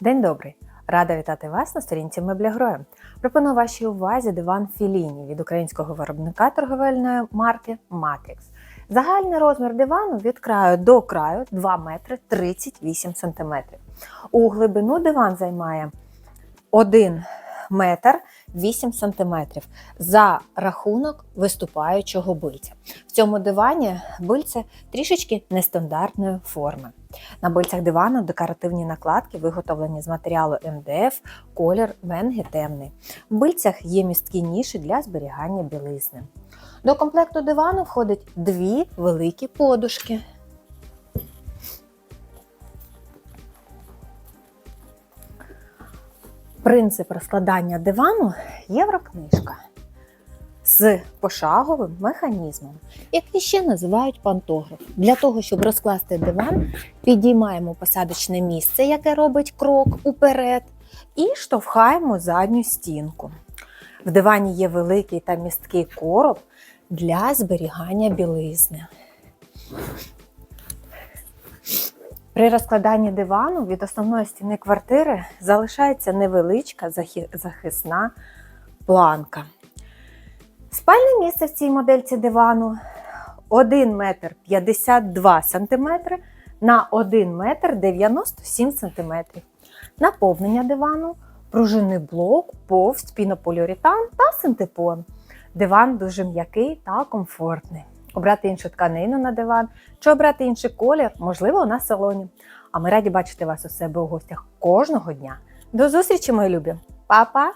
День добрий! Рада вітати вас на сторінці Мебля Гроя. Пропоную вашій увазі диван Філіні від українського виробника торговельної марки Matrix. Загальний розмір дивану від краю до краю 2 метри 38 сантиметрів. У глибину диван займає 1 метр 8 сантиметрів за рахунок виступаючого бильця. В цьому дивані бильце трішечки нестандартної форми. На бильцях дивану декоративні накладки виготовлені з матеріалу МДФ, колір венги темний. В бильцях є місткі ніші для зберігання білизни. До комплекту дивану входить дві великі подушки. Принцип розкладання дивану єврокнижка з пошаговим механізмом, який ще називають пантограф. Для того, щоб розкласти диван, підіймаємо посадочне місце, яке робить крок уперед, і штовхаємо задню стінку. В дивані є великий та місткий короб для зберігання білизни. При розкладанні дивану від основної стіни квартири залишається невеличка захисна планка. Спальне місце в цій модельці дивану 1 метр 52 см на 1 метр 97 см. Наповнення дивану, пружинний блок, повз, пінополіуретан та синтепон. Диван дуже м'який та комфортний. Обрати іншу тканину на диван чи обрати інший колір, можливо, на салоні. А ми раді бачити вас у себе у гостях кожного дня. До зустрічі, мої любі! Па-па!